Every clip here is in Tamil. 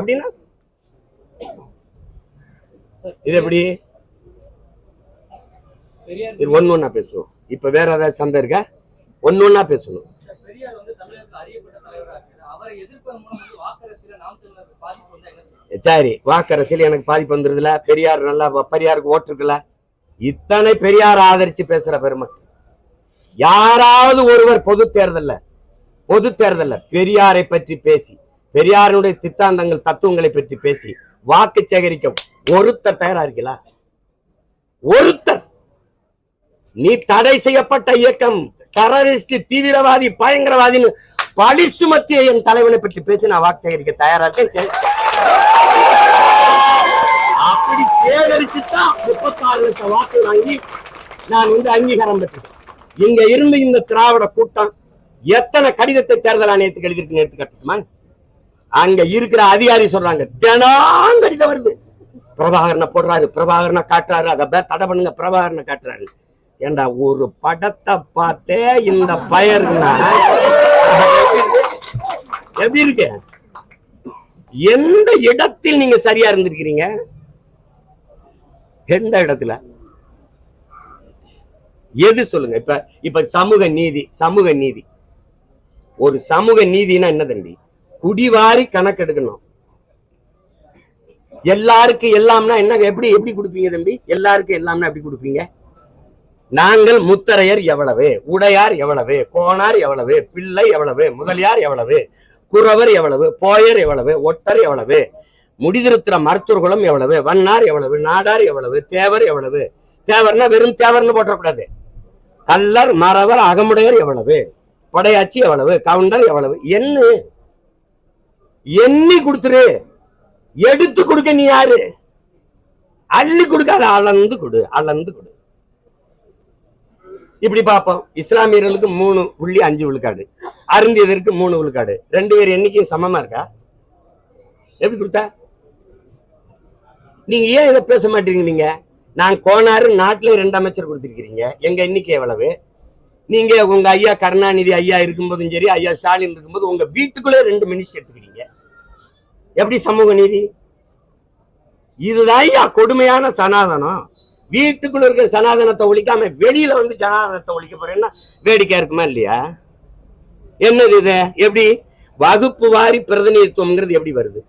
அப்படின்னா? இது எப்படி? இது ஒண்ணு ஒண்ணா பேசுவோம். இப்ப வேற ஏதாவது சந்தை இருக்கா? ஒண்ணு ஒண்ணா பேசணும். சரி வாக்கரசியல் எனக்கு பாதிப்பு வந்துருதுல பெரியார் நல்லா பெரியாருக்கு ஓட்டு இருக்குல்ல? இத்தனை பெரியார் ஆதரிச்சு பேசுற பெருமை யாராவது ஒருவர் பொது தேர்தல்ல பொது தேர்தல்ல பெரியாரை பற்றி பேசி பெரியாருடைய சித்தாந்தங்கள் தத்துவங்களை பற்றி பேசி வாக்கு சேகரிக்க ஒருத்தர் தயாரா இருக்கீங்களா? ஒருத்தர்! நீ தடை செய்யப்பட்ட இயக்கம் டெரரிஸ்ட் தீவிரவாதி பயங்கரவாதின்னு பழி சுமத்திய என் தலைவனை பற்றி பேசி நான் வாக்கு சேகரிக்க தயாரா இருக்கேன். அப்படி சேகரிச்சுதான் முப்பத்தாறு லட்சம் வாக்கு வாங்கி நான் வந்து அங்கீகாரம் பெற்றேன் இங்க இருந்து இந்த திராவிட கூட்டம் எத்தனை கடிதத்தை தேர்தல் ஆணையத்துக்கு எழுதிருக்குன்னு எடுத்துக்கட்டுமா அங்க இருக்கிற அதிகாரி சொல்றாங்க தினம் கடிதம் வருது. பிரபாகரனை போடுறாரு பிரபாகரனை காட்டுறாரு அதை தடை பண்ணுங்க பிரபாகரனை காட்டுறாரு. ஏண்டா ஒரு படத்தை பார்த்தே இந்த பயர்னா எப்படி இருக்கு? எந்த இடத்தில் நீங்க சரியா இருந்திருக்கிறீங்க? எந்த இடத்துல? எது சொல்லுங்க இப்ப இப்ப சமூக நீதி சமூக நீதி. ஒரு சமூக நீதினா என்ன தம்பி? குடிவாரி கணக்கெடுக்கணும். எல்லாருக்கும் எல்லாம்னா என்ன எப்படி எப்படி கொடுப்பீங்க தம்பி? எல்லாருக்கும் எல்லாம்னா எப்படி கொடுப்பீங்க? நாங்கள் முத்தரையர் எவ்வளவு உடையார் எவ்வளவு கோனார் எவ்வளவு பிள்ளை எவ்வளவு முதலியார் எவ்வளவு குறவர் எவ்வளவு போயர் எவ்வளவு ஒட்டர் எவ்வளவு முடிதிருத்திர மருத்துவர்களும் எவ்வளவு வண்ணார் எவ்வளவு நாடார் எவ்வளவு தேவர் எவ்வளவு. தேவர்னா வெறும் தேவர்னு போட்டக்கூடாது கல்லர் மறவர் அகமுடையர் எவ்வளவு படையாச்சி எவ்வளவு கவுண்டர் எவ்வளவு என்ன? எண்ணி கொடுத்துரு. எடுத்து கொடுக்க நீ யாரு? அள்ளி கொடுக்காத அளந்து கொடு அளந்து கொடு. இப்படி பார்ப்போம். இஸ்லாமியர்களுக்கு மூணு புள்ளி அஞ்சு விழுக்காடு. அருந்தியதற்கு மூணு விழுக்காடு. ரெண்டு பேர் எண்ணிக்கையும் சமமா இருக்கா? எப்படி கொடுத்தா? நீங்க ஏன் இதை பேச மாட்டீங்க நீங்க? நான் கோனாறு நாட்டுல ரெண்டு அமைச்சர் கொடுத்திருக்கிறீங்க. எங்க எண்ணிக்கை எவ்வளவு? நீங்க உங்க ஐயா கருணாநிதி ஐயா இருக்கும்போதும் சரி ஐயா ஸ்டாலின் இருக்கும்போது உங்க வீட்டுக்குள்ளே ரெண்டு மினிஸ்டர் எடுத்துக்கிறீங்க. எப்படி சமூக நீதி? இதுதான் ஐயா கொடுமையான சனாதனம். வீட்டுக்குள்ள இருக்கிற சனாதனத்தை ஒழிக்காம வெளியில வந்து சனாதனத்தை ஒழிக்க போறேன்னா வேடிக்கை இருக்குமா இல்லையா? என்னது இது? எப்படி? வகுப்பு வாரி பிரதிநிதித்துவம்ங்கிறது எப்படி வருது?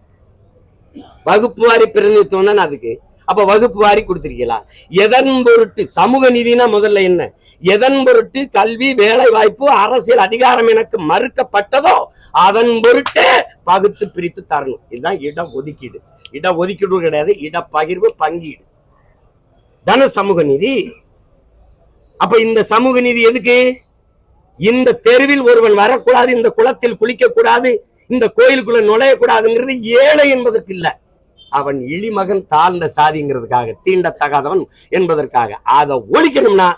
வகுப்பு வாரி பிரதிநிதித்துவம் தானே அதுக்கு? அப்ப வகுப்பு வாரி கொடுத்துருக்கீங்களா? எதன் பொருட்டு? சமூக நீதினா முதல்ல என்ன? எதன் பொருட்டு கல்வி வேலை வாய்ப்பு அரசியல் அதிகாரம் எனக்கு மறுக்கப்பட்டதோ அதன் பொருட்டே பகுத்து பிரித்து தரணும். இதுதான் இட ஒதுக்கீடு இட ஒதுக்கீடு கிடையாது இட பகிர்வு பங்கீடு. தன சமூக நீதி. அப்ப இந்த சமூக நீதி எதுக்கு? இந்த தெருவில் ஒருவன் வரக்கூடாது இந்த குளத்தில் குளிக்க கூடாது இந்த கோயிலுக்குள்ள நுழையக்கூடாதுங்கிறது ஏழை என்பதற்கு இல்ல. அவன் இழிமகன் தாழ்ந்த சாதிங்கிறதுக்காக தீண்டத்தகாதவன் என்பதற்காக. அதை ஒழிக்கணும்னா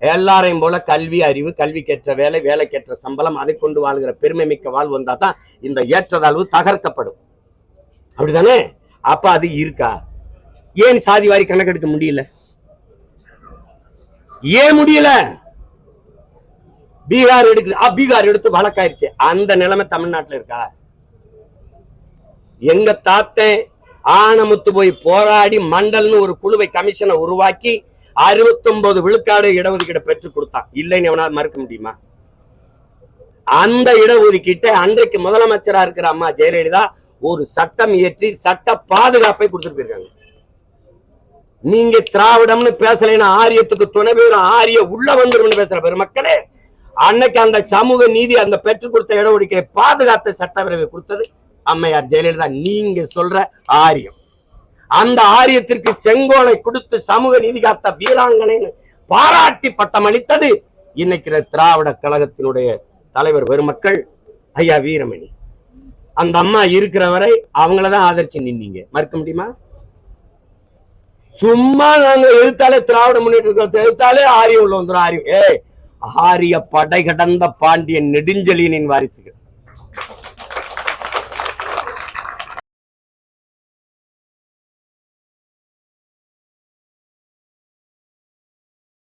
எல்லாரையும் போல கல்வி அறிவு கல்வி கேற்ற வேலை வேலைக்கேற்ற சம்பளம் அதை கொண்டு வாழ்கிற பெருமை மிக்க வாழ்வு வந்தா தான் இந்த ஏற்றதாழ்வு தகர்க்கப்படும். அப்படிதானே? அப்ப அது இருக்கா? ஏன் சாதி வாரி கணக்கெடுக்க முடியல? ஏன் முடியல? பீகார் எடுக்குது. பீகார் எடுத்து வழக்காயிருச்சு. அந்த நிலைமை தமிழ்நாட்டில் இருக்கா? எங்க தாத்தன் ஆனமுத்து போய் போராடி மண்டல்னு ஒரு குழுவை கமிஷனை உருவாக்கி 69 விழுக்காடு இடஒதுக்கீடு பெற்று கொடுத்தான். இல்லைன்னு எவனால் மறுக்க முடியுமா? அந்த இடஒதுக்கீட்டை அன்றைக்கு முதலமைச்சரா இருக்கிற அம்மா ஜெயலலிதா ஒரு சட்டம் இயற்றி சட்ட பாதுகாப்பை கொடுத்துட்டு போயிருக்காங்க. நீங்க திராவிடம்னு பேசலைன்னா ஆரியத்துக்கு துணை பேரும் ஆரிய உள்ள வந்துரும்னு பேசுற பெருமக்களே அன்னைக்கு அந்த சமூக நீதி அந்த பெற்றுக் கொடுத்த இடஒதுக்கீட்டை பாதுகாத்த சட்டப்பேரவை கொடுத்தது அம்மையார் ஜெயலலிதா. நீங்க சொல்ற ஆரியம். அந்த ஆரியத்திற்கு செங்கோலை கொடுத்து சமூக நீதி காத்த வீராங்கனைன்னு பாராட்டி பட்டம் அளித்தது. இன்னைக்கு திராவிட கழகத்தினுடைய தலைவர் பெருமக்கள் ஐயா வீரமணி. அந்த அம்மா இருக்கிற வரை அவங்களதான் ஆதரிச்சு நின்னீங்க. மறுக்க முடியுமா? சும்மா நாங்க எழுத்தாலே திராவிட முன்னேற்ற எழுத்தாலே ஆரியம் உள்ள வந்துடும் ஆரியம். ஏ ஆரிய படை கடந்த பாண்டியன் நெடுஞ்செழியனின் வாரிசுகள்.